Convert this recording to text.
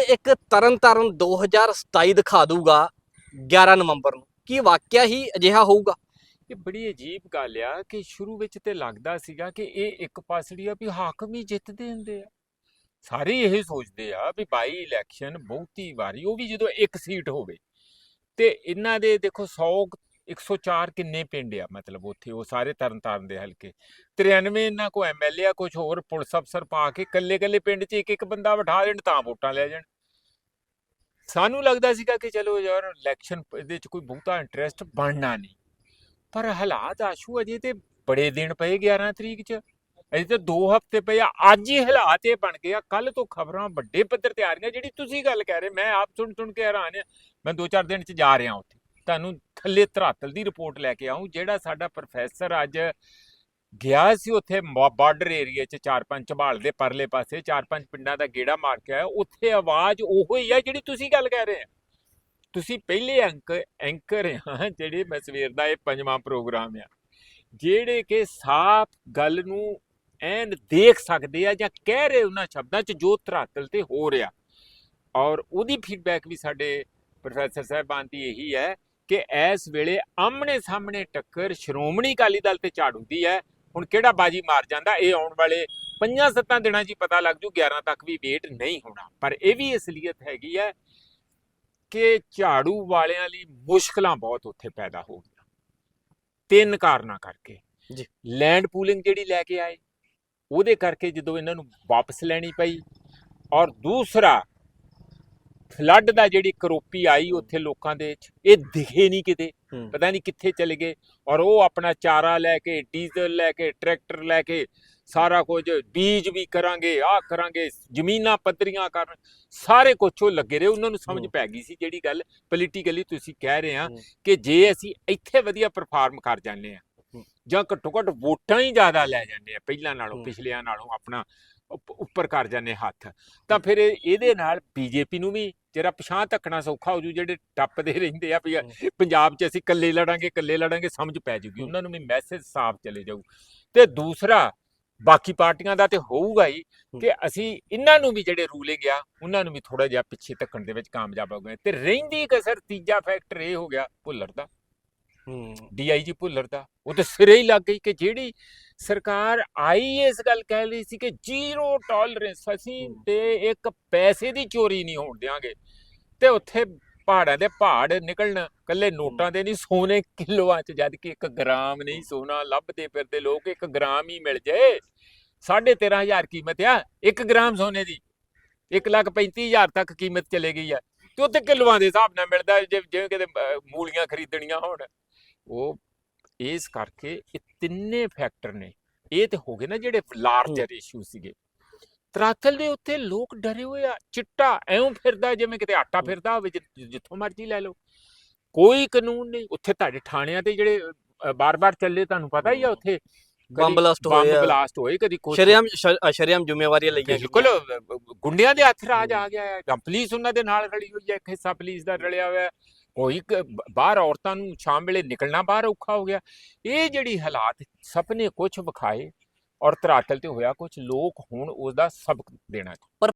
ਇੱਕ ਤਰਨ ਤਾਰਨ 2027 ਦਿਖਾ ਦੂਗਾ 11 ਨਵੰਬਰ ਨੂੰ। ਕੀ ਵਾਕਿਆ ਹੀ ਅਜਿਹਾ ਹੋਊਗਾ? ਇਹ ਬੜੀ ਅਜੀਬ ਗੱਲ ਆ ਕਿ ਸ਼ੁਰੂ ਵਿੱਚ ਤੇ ਲੱਗਦਾ ਸੀਗਾ ਕਿ ਇਹ ਇੱਕ ਪਾਸੜੀ ਆ ਵੀ ਹਾਕਮ ਹੀ ਜਿੱਤਦੇ ਹੁੰਦੇ ਆ। ਸਾਰੇ ਇਹ ਸੋਚਦੇ ਆ ਵੀ ਬਾਈ ਇਲੈਕਸ਼ਨ ਬਹੁਤੀ ਵਾਰੀ ਉਹ ਵੀ ਜਦੋਂ ਇੱਕ ਸੀਟ ਹੋਵੇ। ਤੇ ਇਹਨਾਂ ਦੇ ਦੇਖੋ 100 104 ਕਿੰਨੇ ਪਿੰਡ ਆ ਮਤਲਬ ਉੱਥੇ, ਉਹ ਸਾਰੇ ਤਰਨਤਾਰਨ ਦੇ ਹਲਕੇ। 93 ਇਹਨਾਂ ਕੋ ਐਮਐਲਏ ਆ ਕੁਝ ਹੋਰ ਪੁਲਿਸ ਅਫਸਰ ਪਾ ਕੇ ਕੱਲੇ ਕੱਲੇ ਪਿੰਡ 'ਚ ਇੱਕ ਇੱਕ ਬੰਦਾ ਬਿਠਾ ਦੇਣ ਤਾਂ ਵੋਟਾਂ ਲੈ ਜਾਣ। ਸਾਨੂੰ ਲੱਗਦਾ ਸੀਗਾ ਕਿ ਚਲੋ ਯਾਰ ਇਲੈਕਸ਼ਨ ਇਹਦੇ 'ਚ ਕੋਈ ਬਹੁਤਾ ਇੰਟਰਸਟ ਬਣਨਾ ਨਹੀਂ। ਪਰ ਹਾਲਾਤ ਆਸ਼ੂ ਅਜੇ ਤੇ ਬੜੇ ਦਿਨ ਪਏ 11 ਤਰੀਕ 'ਚ। ਅਜੇ ਤਾਂ 2 ਹਫ਼ਤੇ ਪਏ ਆ, ਅੱਜ ਹੀ ਹਾਲਾਤ ਇਹ ਬਣ ਗਏ ਆ। ਕੱਲ ਤੋਂ ਖਬਰਾਂ ਵੱਡੇ ਪੱਧਰ ਤੇ ਆ ਰਹੀਆਂ, ਜਿਹੜੀ ਤੁਸੀਂ ਗੱਲ ਕਹਿ ਰਹੇ, ਮੈਂ ਆਪ ਸੁਣ ਸੁਣ ਕੇ ਹੈਰਾਨ ਆ। ਮੈਂ 2-4 ਦਿਨ 'ਚ ਜਾ ਰਿਹਾ ਉੱਥੇ। ਤੁਹਾਨੂੰ ਥੱਲੇ ਧਰਾਤਲ ਦੀ ਰਿਪੋਰਟ ਲੈ ਕੇ ਆਉਂ ਜਿਹੜਾ ਸਾਡਾ ਪ੍ਰੋਫੈਸਰ ਅੱਜ ਗਿਆ ਸੀ ਉੱਥੇ ਬਾਰਡਰ ਏਰੀਆ 'ਚ ਚਾਰ ਪੰਜ ਝਬਾਲ ਦੇ ਪਰਲੇ ਪਾਸੇ ਚਾਰ ਪੰਜ ਪਿੰਡਾਂ ਦਾ ਗੇੜਾ ਮਾਰ ਕੇ ਆਇਆ, ਉੱਥੇ ਆਵਾਜ਼ ਉਹੋ ਹੀ ਆ ਜਿਹੜੀ ਤੁਸੀਂ ਗੱਲ ਕਹਿ ਰਹੇ ਆ। ਤੁਸੀਂ ਪਹਿਲੇ ਅੰਕ ਐਂਕਰ ਆ ਜਿਹੜੇ ਮੈਂ ਸਵੇਰ ਦਾ ਇਹ ਪੰਜਵਾਂ ਪ੍ਰੋਗਰਾਮ ਆ, ਜਿਹੜੇ ਕਿ ਸਾਫ਼ ਗੱਲ ਨੂੰ ਐਨ ਦੇਖ ਸਕਦੇ ਆ ਜਾਂ ਕਹਿ ਰਹੇ ਉਹਨਾਂ ਸ਼ਬਦਾਂ 'ਚ ਜੋ ਧਰਾਤਲ ਤੇ ਹੋ ਰਿਹਾ। ਔਰ ਉਹਦੀ ਫੀਡਬੈਕ ਵੀ ਸਾਡੇ ਪ੍ਰੋਫੈਸਰ ਸਾਹਿਬਾਨ ਦੀ ਇਹੀ ਹੈ ਕਿ ਇਸ ਵੇਲੇ ਆਮਣੇ ਸਾਹਮਣੇ ਟੱਕਰ ਸ਼੍ਰੋਮਣੀ ਅਕਾਲੀ ਦਲ ਤੇ ਝਾੜੂ ਦੀ ਹੈ। ਹੁਣ ਕਿਹੜਾ ਬਾਜੀ ਮਾਰ ਜਾਂਦਾ ਇਹ ਆਉਣ ਵਾਲੇ ਪੰਜਾਂ ਸੱਤਾਂ ਦਿਨਾਂ 'ਚ ਹੀ ਪਤਾ ਲੱਗ ਜੂ 11 ਤੱਕ ਵੀ ਵੇਟ ਨਹੀਂ ਹੋਣਾ। ਪਰ ਇਹ ਵੀ ਅਸਲੀਅਤ ਹੈਗੀ ਹੈ ਕਿ ਝਾੜੂ ਵਾਲਿਆਂ ਲਈ ਮੁਸ਼ਕਲਾਂ ਬਹੁਤ ਉੱਥੇ ਪੈਦਾ ਹੋ ਗਈਆਂ। ਤਿੰਨ ਕਾਰਨਾਂ ਕਰਕੇ। ਜੀ। ਲੈਂਡ ਪੂਲਿੰਗ ਜਿਹੜੀ ਲੈ ਕੇ ਆਏ ਉਹਦੇ ਕਰਕੇ ਜਦੋਂ ਇਹਨਾਂ ਨੂੰ ਵਾਪਸ ਲੈਣੀ ਪਈ ਔਰ ਦੂਸਰਾ ਫਲੱਡ ਦਾ ਜਿਹੜੀ ਕਰੋਪੀ ਆਈ ਉੱਥੇ ਲੋਕਾਂ ਦੇ ਵਿੱਚ ਇਹ ਦਿਖੇ ਨਹੀਂ ਕਿਤੇ। ਪਤਾ ਨਹੀਂ ਕਿੱਥੇ ਚਲੇ ਗਏ ਔਰ ਉਹ ਆਪਣਾ ਚਾਰਾ ਲੈ ਕੇ ਡੀਜ਼ਲ ਲੈ ਕੇ ਟਰੈਕਟਰ ਲੈ ਕੇ ਸਾਰਾ ਕੁਝ ਬੀਜ ਵੀ ਕਰਾਂਗੇ ਆਹ ਕਰਾਂਗੇ ਜ਼ਮੀਨਾਂ ਪੱਧਰੀਆਂ ਕਰਨ ਸਾਰੇ ਕੁਝ ਉਹ ਲੱਗੇ ਰਹੇ ਉਹਨਾਂ ਨੂੰ ਸਮਝ। ਪੈ ਗਈ ਸੀ ਜਿਹੜੀ ਗੱਲ ਪੋਲੀਟੀਕਲੀ ਤੁਸੀਂ ਕਹਿ ਰਹੇ ਆ। ਕਿ ਜੇ ਅਸੀਂ ਇੱਥੇ ਵਧੀਆ ਪਰਫਾਰਮ ਕਰ ਜਾਂਦੇ ਆ। ਜਾਂ ਘੱਟੋ ਘੱਟ ਵੋਟਾਂ ਹੀ ਜ਼ਿਆਦਾ ਲੈ ਜਾਂਦੇ ਆ ਪਹਿਲਾਂ ਨਾਲੋਂ। ਪਿਛਲਿਆਂ ਨਾਲੋਂ ਆਪਣਾ ਉੱਪ- ਉੱਪਰ ਕਰ ਜਾਂਦੇ ਹੱਥ ਤਾਂ ਫਿਰ ਇਹ- ਇਹਦੇ ਨਾਲ ਬੀਜੇਪੀ ਨੂੰ ਵੀ ਜਿਹੜਾ ਪਛਾਣ ਧੱਕਣਾ ਸੌਖਾ ਹੋ ਜੂ ਜਿਹੜੇ ਟੱਪਦੇ ਰਹਿੰਦੇ ਆ ਵੀ। ਪੰਜਾਬ 'ਚ ਅਸੀਂ ਇਕੱਲੇ ਲੜਾਂਗੇ ਇਕੱਲੇ ਲੜਾਂਗੇ ਸਮਝ ਪੈ ਜੂਗੀ। ਉਹਨਾਂ ਨੂੰ ਵੀ ਮੈਸੇਜ ਸਾਫ਼ ਚਲੇ ਜਾਊ। ਤੇ ਦੂਸਰਾ ਬਾਕੀ ਪਾਰਟੀਆਂ ਦਾ ਤੇ ਹੋਊਗਾ ਹੀ ਕਿ ਅਸੀਂ ਇਹਨਾਂ ਨੂੰ ਵੀ ਜਿਹੜੇ ਰੂਲਿੰਗ ਆ ਉਹਨਾਂ ਨੂੰ ਵੀ ਥੋੜਾ ਜਿਹਾ ਪਿੱਛੇ ਧੱਕਣ ਦੇ ਵਿੱਚ ਕਾਮਯਾਬ ਹੋ ਗਏ ਤੇ ਰਹਿੰਦੀ ਕਸਰ ਤੀਜਾ ਫੈਕਟਰ ਇਹ ਹੋ ਗਿਆ ਭੁੱਲਰ ਦਾ। ਹੂੰ। ਡੀਆਈਜੀ ਭੁੱਲਰ ਦਾ। ਉਹ ਤੇ ਸਿਰੇ ਹੀ ਲੱਗ ਗਈ ਕਿ ਜਿਹੜੀ ਸਰਕਾਰ ਆਈ ਇਸ ਗੱਲ ਕਹਿ ਰਹੀ ਸੀ ਕਿ ਜ਼ੀਰੋ ਟੋਲਰੈਂਸ ਅਸੀਂ। ਤੇ ਇੱਕ ਪੈਸੇ ਦੀ ਚੋਰੀ ਨਹੀਂ ਹੋਣ ਦਿਆਂਗੇ। ਤੇ ਉੱਥੇ ਪਹਾੜਾਂ ਦੇ ਪਹਾੜ ਨਿਕਲਣ ਕੱਲੇ ਨੋਟਾਂ ਦੇ ਨਹੀਂ ਸੋਨੇ ਕਿਲੋਆਂ ਚ ਜਦ ਕਿ 1 ਗ੍ਰਾਮ ਨਹੀਂ ਸੋਨਾ ਲੱਭਦੇ ਫਿਰਦੇ ਲੋਕ 1 ਗ੍ਰਾਮ ਹੀ ਮਿਲ ਜਾਏ। 13500 ਕੀਮਤ ਆ 1 ਗ੍ਰਾਮ ਸੋਨੇ ਦੀ। 1 ਲੱਖ 35000 ਤੱਕ ਕੀਮਤ ਚਲੇ ਗਈ ਆ। ਤੇ ਉੱਥੇ ਕਿਲੋਆਂ ਦੇ ਹਿਸਾਬ ਨਾਲ ਮਿਲਦਾ ਜੇ ਜਿਵੇਂ ਕਿਤੇ ਮੂਲੀਆਂ ਖਰੀਦਣੀਆਂ ਹੋਣ। ਉਹ ਇਸ ਕਰਕੇ ਤਿੰਨੇ ਫੈਕਟਰ ਨੇ। ਇਹ ਤੇ ਹੋ ਗਏ ਨਾ ਜਿਹੜੇ ਲਾਰਜਰ ਇਸ਼ੂ ਸੀਗੇ। ਤਰਾਤਲ ਦੇ ਉੱਤੇ ਲੋਕ ਡਰੇ ਹੋਏ ਆ ਚਿੱਟਾ ਐਉਂ ਫਿਰਦਾ ਜਿਵੇਂ ਕਿਤੇ ਆਟਾ ਫਿਰਦਾ ਹੋਵੇ ਜਿੱਥੋਂ ਮਰਜ਼ੀ ਲੈ ਲਓ। ਕੋਈ ਕਾਨੂੰਨ ਨਹੀਂ ਉੱਥੇ ਤੁਹਾਡੇ ਥਾਣਿਆਂ ਤੇ ਜਿਹੜੇ ਬਾਰ-ਬਾਰ ਚੱਲੇ ਤੁਹਾਨੂੰ ਪਤਾ ਹੀ ਆ ਉੱਥੇ ਬੰਬ ਬਲਾਸਟ ਹੋਏ ਬੰਬ ਬਲਾਸਟ ਹੋਏ ਕਦੀ ਕੁਛ। ਸ਼ਰਿਆਮ ਸ਼ਰਿਆਮ ਜ਼ਿੰਮੇਵਾਰੀਆਂ ਲਈਆਂ ਬਿਲਕੁਲ ਗੁੰਡਿਆਂ ਦੇ ਹੱਥ ਰਾਜ ਆ ਗਿਆ ਹੈ। ਜਾਂ ਪੁਲਿਸ ਉਹਨਾਂ ਦੇ ਨਾਲ ਰਲੀ ਹੋਈ ਹੈ ਇੱਕ ਹਿੱਸਾ ਪੁਲਿਸ ਦਾ ਰਲਿਆ ਹੋਇਆ ਹੈ ਕੋਈ ਬਾਹਰ ਔਰਤਾਂ ਨੂੰ ਸ਼ਾਮ ਵੇਲੇ ਨਿਕਲਣਾ ਬਾਹਰ ਔਖਾ ਹੋ ਗਿਆ। ਇਹ ਜਿਹੜੀ ਹਾਲਾਤ ਸਪਨੇ ਕੁਝ ਵਿਖਾਏ ਔਰ ਧਰਾਤਲ ਤੇ ਹੋਇਆ ਕੁਝ ਲੋਕ ਹੁਣ ਉਸ ਦਾ ਸਬਕ ਦੇਣਾ ਪਰ